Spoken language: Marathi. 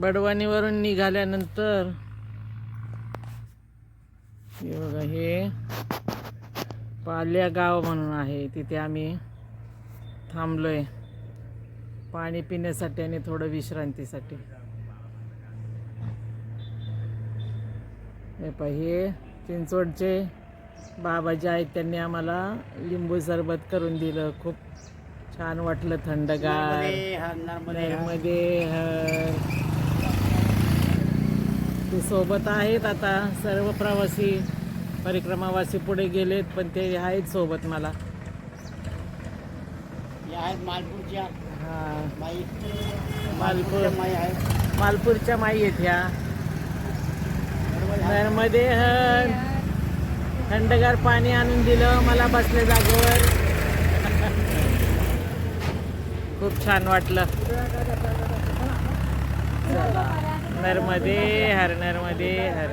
बडवानीवरून निघाल्यानंतर हे बघा हे पाल्या गाव म्हणून आहे. तिथे आम्ही थांबलोय. पाणी पिण्यासाठी आणि थोडं विश्रांतीसाठी. हे पहा हे चिंचवडचे बाबा जे आहेत. त्यांनी आम्हाला लिंबू सरबत करून दिलं. खूप छान वाटलं थंडगार. हर. ते सोबत आहेत आता सर्व प्रवासी परिक्रमावासी पुढे गेलेत पण ते आहेत सोबत मला. आहेत मालपूरच्या. हा. माई. मालपूर. मालपूरच्या माई आहेत. ह्या. नर्मदे हर. थंडगार पाणी आणून दिलं मला बसल्या जागेवर. खूप छान वाटलं चला. नर्मदे हर नर्मदे हर